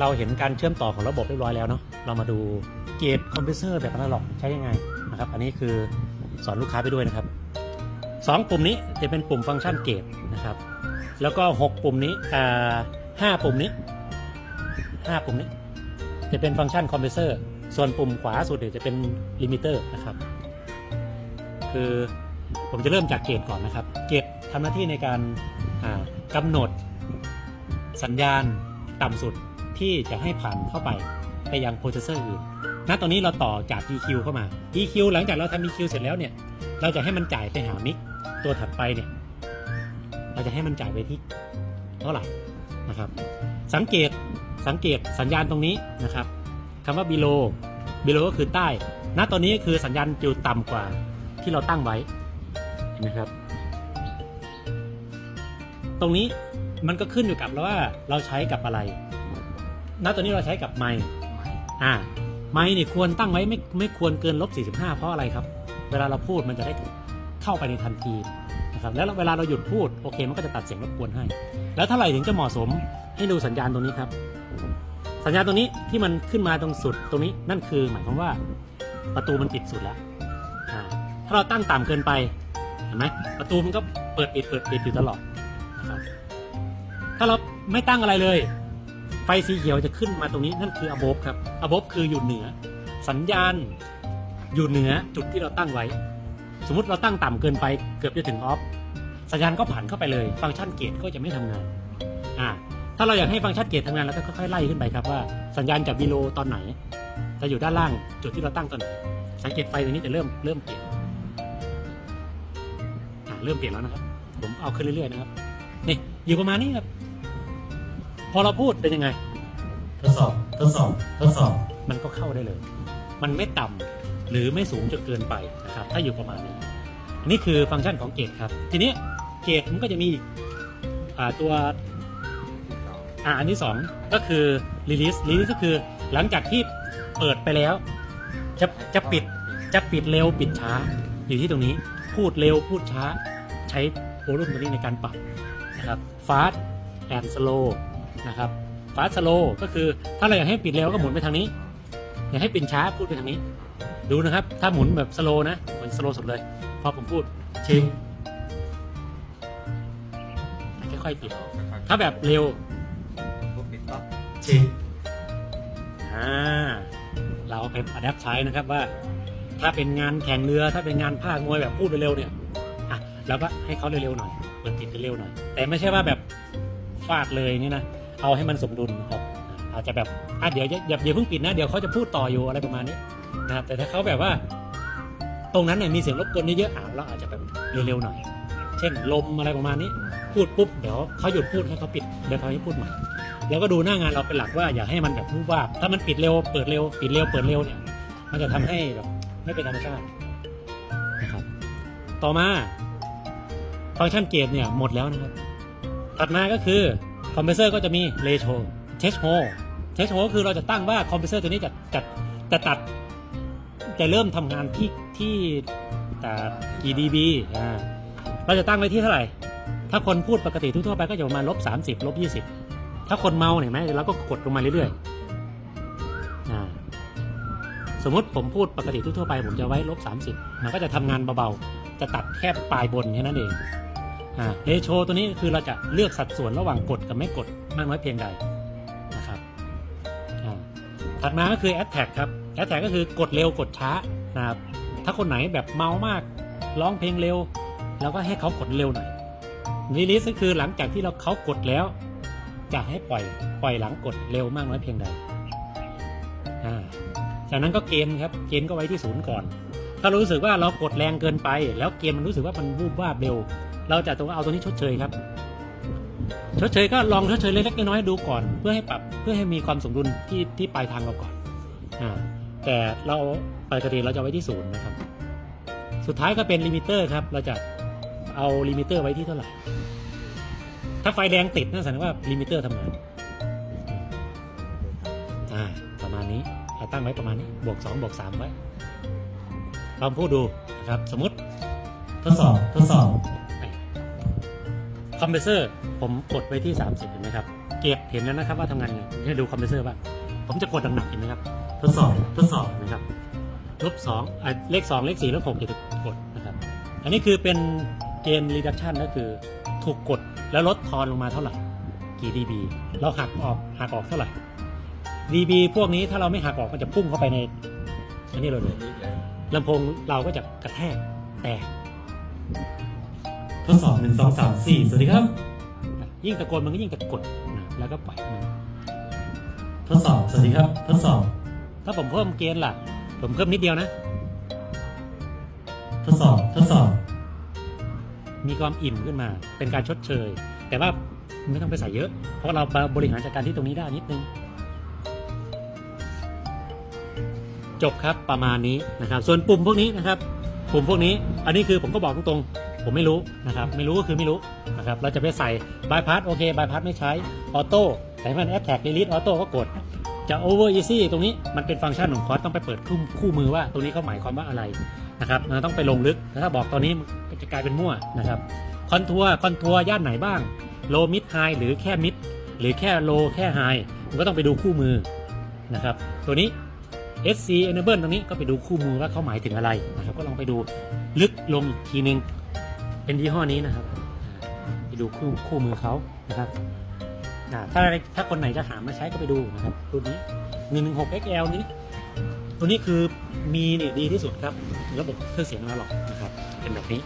เราเห็นการเชื่อมต่อของระบบเรียบร้อยแล้วเนาะเรามาดูเกตคอมเพรสเซอร์แบบอนาล็อกใช้ยังไงนะครับอันนี้คือสอนลูกค้าไปด้วยนะครับสองปุ่มนี้จะเป็นปุ่มฟังก์ชันเกตนะครับ แล้วก็หกปุ่มนี้อ่าห้าปุ่มนี้ห้าปุ่มนี้ จะเป็นฟังก์ชันคอมเพรสเซอร์ส่วนปุ่มขวาสุดเนี่ยจะเป็นลิมิเตอร์นะครับ คือผมจะเริ่มจากเกตก่อนนะครับ เกตทำหน้าที่ในการอ่ากำหนดสัญญาณต่ำสุด ที่จะให้ผ่านเข้าไปไปยังโปรเซสเซอร์อื่นณตอนนี้เราต่อจาก EQ เข้ามา EQ หลังจากเราทำ EQ เสร็จแล้วเนี่ย เราจะให้มันจ่ายไปหามิกตัวถัดไปเนี่ย เราจะให้มันจ่ายไปที่เท่าไหร่นะครับ สังเกตสังเกตสัญญาณตรงนี้นะครับคำว่า below below ก็คือใต้ ณ ตอนนี้คือสัญญาณอยู่ต่ำกว่าที่เราตั้งไว้นะครับ ตรงนี้มันก็ขึ้นอยู่กับว่าเราใช้กับอะไร ณตอนนี้เราใช้กับไมค์อ่าไมค์นี่ควรตั้งไว้ไม่ไม่ควรเกินลบ45 เพราะอะไรครับ เวลาเราพูดมันจะได้เข้าไปในทันทีนะครับแล้วเวลาเราหยุดพูดโอเคมันก็จะตัดเสียงรบกวนให้ แล้วเท่าไหร่ถึงจะเหมาะสมให้ดูสัญญาณตรงนี้ครับ สัญญาณตรงนี้ที่มันขึ้นมาตรงสุดตรงนี้นั่นคือหมายความว่าประตูมันปิดสุดแล้วอ่าถ้าเราตั้งต่ำเกินไปเห็นไหมประตูมันก็เปิดปิดเปิดปิดอยู่ตลอดนะครับถ้าเราไม่ตั้งอะไรเลย ไฟสีเขียวจะขึ้นมาตรงนี้นั่นคือ above ครับ above คืออยู่เหนือ สัญญาณอยู่เหนือจุดที่เราตั้งไว้ สมมติเราตั้งต่ำเกินไปเกือบจะถึง off สัญญาณก็ผ่านเข้าไปเลย ฟังก์ชันเกตก็จะไม่ทำงานอ่าถ้าเราอยากให้ฟังก์ชันเกตทำงานเราก็ค่อยๆไล่ขึ้นไปครับว่าสัญญาณจากวิโลตอนไหน จะอยู่ด้านล่างจุดที่เราตั้งตอนไหนสังเกตไฟตรงนี้จะเริ่มเริ่มเปลี่ยนอ่าเริ่มเปลี่ยนแล้วนะครับ ผมเอาขึ้นเรื่อยๆนะครับนี่อยู่ประมาณนี้ครับ พอเราพูดเป็นยังไง ทดสอบทดสอบทดสอบมันก็เข้าได้เลย มันไม่ต่ำหรือไม่สูงจนเกินไปนะครับ ถ้าอยู่ประมาณนี้อันนี้คือฟังก์ชันของเกตครับ ทีนี้เกตมันก็จะมีอีกอ่าตัวอ่าอันที่สองก็คือ release release ก็คือหลังจากที่เปิดไปแล้ว จะจะปิดจะปิดเร็วปิดช้า อยู่ที่ตรงนี้พูดเร็วพูดช้า ใช้โวลูมตัวนี้ในการปรับนะครับ fast and slow นะครับ fast slow ก็คือถ้าเราอยากให้ปิดเร็วก็หมุนไปทางนี้ อยากให้ปิดช้าพูดไปทางนี้ ดูนะครับ ถ้าหมุนแบบ slow นะเหมือน slow สุดเลย พอผมพูดชิงค่อยๆปิด ถ้าแบบเร็วปิดปั๊บชิงอ่าเราเอาไปอัดแอปใช้นะครับว่า ถ้าเป็นงานแข่งเรือถ้าเป็นงานภาคมวยแบบพูดเร็วๆเนี่ยอะเราก็ให้เขาเร็วๆหน่อยเปิดติดเร็วๆหน่อย แต่ไม่ใช่ว่าแบบฟาดเลยนี่นะ เอาให้มันสมดุลครับอาจจะแบบอะเดี๋ยวอย่าอย่าอย่าเพิ่งปิดนะเดี๋ยวเขาจะพูดต่ออยู่อะไรประมาณนี้นะครับแต่ถ้าเขาแบบว่า ตรงนั้นเนี่ยมีเสียงรบกวนเยอะๆอะเราอาจจะแบบเร็วๆหน่อย เช่นลมอะไรประมาณนี้ พูดปุ๊บเดี๋ยวเขาหยุดพูดให้เขาปิดเดี๋ยวเขาให้พูดใหม่แล้วก็ดูหน้างานเราเป็นหลักว่าอย่าให้มันแบบรูปว่า ถ้ามันปิดเร็วเปิดเร็วปิดเร็วเปิดเร็วเนี่ย มันจะทำให้แบบไม่เป็นธรรมชาตินะครับ ต่อมาฟังก์ชันเกตเนี่ยหมดแล้วนะครับ ถัดมาก็คือ คอมเพรสเซอร์ก็จะมีเรโชเทสโฮเทสโฮก็คือเราจะตั้งว่าคอมเพรสเซอร์ตัวนี้จะจะจะตัดจะเริ่มทำงานที่ที่แต่กี่ dB อ่าเราจะตั้งไว้ที่เท่าไหร่ ถ้าคนพูดปกติทั่วๆไปก็จะประมาณลบ30ลบ20ถ้าคนเมาเห็นไหมเราก็กดลงมาเรื่อยๆอ่าสมมติผมพูดปกติทั่วๆไป ผมจะไว้ลบ30มันก็จะทำงานเบาๆ จะตัดแค่ปลายบนแค่นั้นเอง อ่าเรโชตัวนี้คือเราจะเลือกสัดส่วนระหว่างกดกับไม่กดมากน้อยเพียงใดนะครับอ่าถัดมาก็คือ a t t a c ครับ a t t a c ก็คือกดเร็วกดช้านะครับถ้าคนไหนแบบเมามากร้องเพลงเร็วเราก็ให้เขากดเร็วหน่อย release ก็คือหลังจากที่เราเขากดแล้ว จะให้ปล่อยปล่อยหลังกดเร็วมากน้อยเพียงใดจากนั้นก็เกณฑ์ครับเกณฑ์ก็ไว้ที่ศูนย์ก่อน ถ้ารู้สึกว่าเรากดแรงเกินไป แล้วเกมมันรู้สึกว่ามันวูบวาบเร็ว เราจะต้องเอาตัวนี้ชดเชยครับ ชดเชยก็ลองชดเชยเล็กๆน้อยๆดูก่อน เพื่อให้ปรับเพื่อให้มีความสมดุลที่ที่ปลายทางเราก่อนอ่าแต่เราปกติเราจะไว้ที่ศูนย์นะครับ สุดท้ายก็เป็นลิมิเตอร์ครับ เราจะเอาลิมิเตอร์ไว้ที่เท่าไหร่ ถ้าไฟแดงติดนั่นแสดงว่าลิมิเตอร์ทำงานอ่าประมาณนี้ตั้งไว้ประมาณนี้บวกสองบวกสามไว้ ลองพูดดูนะครับสมมติทดสอบทดสอบคอมเพรสเซอร์ผมกดไว้ที่ 30เห็นไหมครับเก็บเห็นแล้วนะครับว่าทำงานไงให้ดูคอมเพรสเซอร์บ้างผมจะกดหนักๆเห็นไหมครับทดสอบทดสอบนะครับลบสองอะเลขสองเลขสี่เลขหกจะถูกกดนะครับ อันนี้คือเป็นเกณฑ์ reduction ก็คือถูกกดแล้วลดทอนลงมาเท่าไหร่กี่ dB เราหักออกหักออกเท่าไหร่ dB พวกนี้ถ้าเราไม่หักออกมันจะพุ่งเข้าไปในอันนี้เราเลยนี่เลยลำโพงเราก็จะกระแทกแตกทดสอบหนึ่งสองสามสี่สวัสดีครับ ยิ่งตะโกนมันก็ยิ่งตะกดนะแล้วก็ปล่อยมันทดสอบสวัสดีครับ ทดสอบ ถ้าผมเพิ่มเกณฑ์ล่ะ ผมเพิ่มนิดเดียวนะ ทดสอบ ทดสอบ มีความอิ่มขึ้นมา เป็นการชดเชย แต่ว่าไม่ต้องไปใส่เยอะ เพราะเราบริหารจัดการที่ตรงนี้ได้นิดนึง จบครับประมาณนี้นะครับ ส่วนปุ่มพวกนี้นะครับ ปุ่มพวกนี้ อันนี้คือผมก็บอกตรงๆ ผมไม่รู้นะครับ ไม่รู้ก็คือไม่รู้นะครับ เราจะไปใส่บายพาสโอเคบายพาสไม่ใช้ ออโต้ใส่มันแอปแท็กดีลิทออโต้ก็กด จะโอเวอร์อีซี่ตรงนี้มันเป็นฟังก์ชันของคอร์สต้องไปเปิดคู่คู่มือว่าตรงนี้เขาหมายความว่าอะไรนะครับต้องไปลงลึกถ้าบอกตอนนี้มันจะกลายเป็นมั่วนะครับคอนทัวร์คอนทัวร์ย่านไหนบ้างโลมิดไฮหรือแค่มิดหรือแค่โลแค่ไฮมันก็ต้องไปดูคู่มือนะครับ ตัวนี้ SC Enable ตรงนี้ก็ไปดูคู่มือว่าเขาหมายถึงอะไรนะครับก็ลองไปดูลึกลงอีกทีนึงเป็นยี่ห้อนี้นะครับ ไปดูคู่คู่มือเขานะครับอ่าถ้าถ้าคนไหนจะหามาใช้ก็ไปดูนะครับรุ่นนี้116 XL นี้ตัวนี้คือมีเนี่ยดีที่สุดครับระบบเครื่องเสียงอนาล็อกนะครับเป็นแบบนี้